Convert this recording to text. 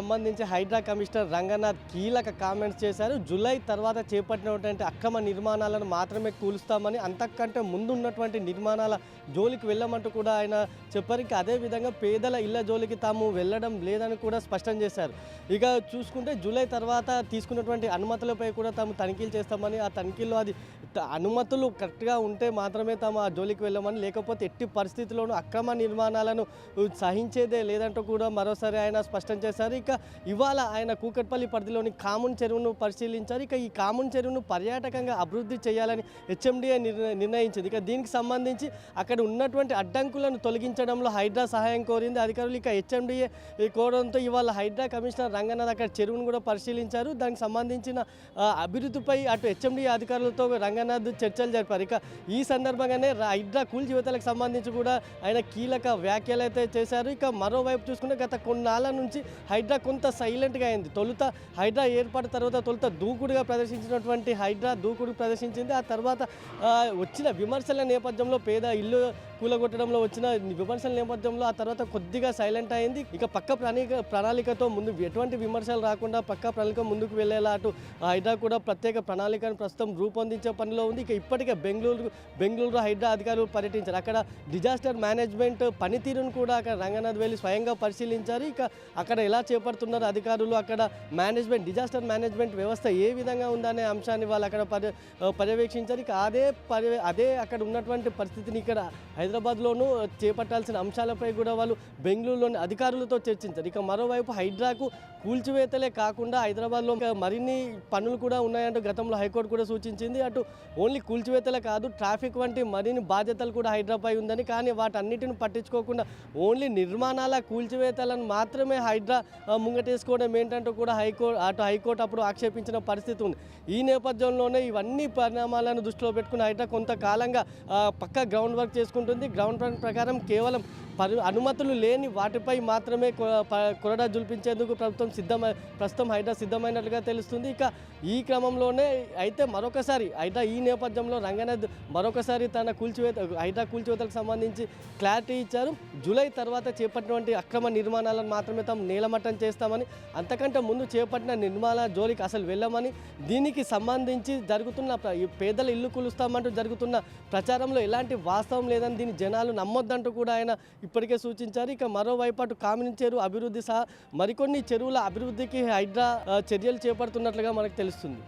సంబంధించి హైడ్రా కమిషనర్ రంగనాథ్ కీలక కామెంట్స్ చేశారు. జూలై తర్వాత చేపట్టినటువంటి అక్రమ నిర్మాణాలను మాత్రమే కూలుస్తామని అంతకంటే ముందు ఉన్నటువంటి నిర్మాణాల జోలికి వెళ్ళమంటూ కూడా ఆయన చెప్పారు. ఇంకా అదేవిధంగా పేదల ఇళ్ళ జోలికి తాము వెళ్ళడం లేదని కూడా స్పష్టం చేశారు. ఇక చూసుకుంటే జూలై తర్వాత తీసుకున్నటువంటి అనుమతులపై కూడా తాము తనిఖీలు చేస్తామని ఆ తనిఖీల్లో అది అనుమతులు కరెక్ట్గా ఉంటే మాత్రమే తాము ఆ జోలికి వెళ్ళమని లేకపోతే ఎట్టి పరిస్థితుల్లోనూ అక్రమ నిర్మాణాలను సహించేదే లేదంటూ కూడా మరోసారి ఆయన స్పష్టం చేశారు. ఇక ఇవాళ ఆయన కూకట్పల్లి పరిధిలోని కామున్ చెరువును పరిశీలించారు. ఇక ఈ కామున్ చెరువును పర్యాటకంగా అభివృద్ధి చేయాలని హెచ్ఎండిఏ నిర్ణయించింది. ఇక దీనికి సంబంధించి అక్కడ ఉన్నటువంటి అడ్డంకులను తొలగించడంలో హైడ్రా సహాయం కోరింది అధికారులు. ఇక హెచ్ఎండిఏ కోరడంతో ఇవాళ హైడ్రా కమిషనర్ రంగనాథ్ అక్కడ చెరువును కూడా పరిశీలించారు. దానికి సంబంధించిన అభివృద్ధిపై అటు హెచ్ఎండిఏ అధికారులతో రంగనాథ్ చర్చలు జరిపారు. ఇక ఈ సందర్భంగానే హైడ్రా కూల్ జీవితాలకు సంబంధించి కూడా ఆయన కీలక వ్యాఖ్యలు అయితే చేశారు. ఇక మరోవైపు చూసుకుంటే గత కొన్నాళ్ళ నుంచి హైడ్రా కొంత సైలెంట్గా అయింది. తొలుత హైడ్రా ఏర్పాటు తర్వాత తొలుత దూకుడుగా ప్రదర్శించినటువంటి హైడ్రా దూకుడు ప్రదర్శించింది. ఆ తర్వాత వచ్చిన విమర్శల నేపథ్యంలో పేద ఇల్లు కూలగొట్టడంలో వచ్చిన విమర్శల నేపథ్యంలో ఆ తర్వాత కొద్దిగా సైలెంట్ అయింది. ఇక పక్క ప్రణాళిక ప్రణాళికతో ముందు ఎటువంటి విమర్శలు రాకుండా పక్క ప్రణాళిక ముందుకు వెళ్ళేలా అటు హైడ్రా కూడా ప్రత్యేక ప్రణాళికను ప్రస్తుతం రూపొందించే పనిలో ఉంది. ఇక ఇప్పటికే బెంగళూరు బెంగళూరు హైడ్రా అధికారులు పర్యటించారు. అక్కడ డిజాస్టర్ మేనేజ్మెంట్ పనితీరును కూడా అక్కడ రంగనాథ్ వెళ్ళి స్వయంగా పరిశీలించారు. ఇక అక్కడ ఎలా చేపడుతున్నారు అధికారులు? అక్కడ మేనేజ్మెంట్ డిజాస్టర్ మేనేజ్మెంట్ వ్యవస్థ ఏ విధంగా ఉందనే అంశాన్ని వాళ్ళు అక్కడ పర్య పర్యవేక్షించారు. ఇక అదే పర్య అదే అక్కడ ఉన్నటువంటి పరిస్థితిని ఇక్కడ హైదరాబాద్లోనూ చేపట్టాల్సిన అంశాలపై కూడా వాళ్ళు బెంగళూరులోని అధికారులతో చర్చించారు. ఇక మరోవైపు హైడ్రాకు కూల్చివేతలే కాకుండా హైదరాబాద్లో మరిన్ని పనులు కూడా ఉన్నాయంటూ గతంలో హైకోర్టు కూడా సూచించింది. అటు ఓన్లీ కూల్చివేతలే కాదు ట్రాఫిక్ వంటి మరిన్ని బాధ్యతలు కూడా హైడ్రాపై ఉందని కానీ వాటన్నిటిని పట్టించుకోకుండా ఓన్లీ నిర్మాణాల కూల్చివేతలను మాత్రమే హైడ్రా ముంగటేసుకోవడం ఏంటంటూ కూడా హైకోర్టు అటు హైకోర్టు అప్పుడు ఆక్షేపించిన పరిస్థితి ఉంది. ఈ నేపథ్యంలోనే ఇవన్నీ పరిణామాలను దృష్టిలో పెట్టుకుని హైడ్రా కొంతకాలంగా పక్క గ్రౌండ్ వర్క్ చేసుకుంటుంది. గ్రౌండ్ ప్లాన్ ప్రకారం కేవలం పరి అనుమతులు లేని వాటిపై మాత్రమే కొ- ప- కొరడా జుల్పించేందుకు ప్రభుత్వం సిద్ధమై ప్రస్తుతం హైడ్రా సిద్ధమైనట్లుగా తెలుస్తుంది. ఇక ఈ క్రమంలోనే అయితే మరొకసారి హైడ్రా ఈ నేపథ్యంలో రంగనాథ్ మరొకసారి తన కూల్చివేత హైడ్రా కూల్చివేతలకు సంబంధించి క్లారిటీ ఇచ్చారు. జూలై తర్వాత చేపట్టినటువంటి అక్రమ నిర్మాణాలను మాత్రమే తాము నీలమట్టం చేస్తామని అంతకంటే ముందు చేపట్టిన నిర్మాణ జోలికి అసలు వెళ్ళమని దీనికి సంబంధించి జరుగుతున్న పేదల ఇల్లు కూలుస్తామంటూ జరుగుతున్న ప్రచారంలో ఎలాంటి వాస్తవం లేదని దీని జనాలు నమ్మొద్దంటూ కూడా ఆయన ఇప్పటికే సూచించారు. ఇక మరోవైపు అటు కామిని చెరువు అభివృద్ధి సహా మరికొన్ని చెరువుల అభివృద్ధికి హైడ్రా చర్యలు చేపడుతున్నట్లుగా మనకు తెలుస్తుంది.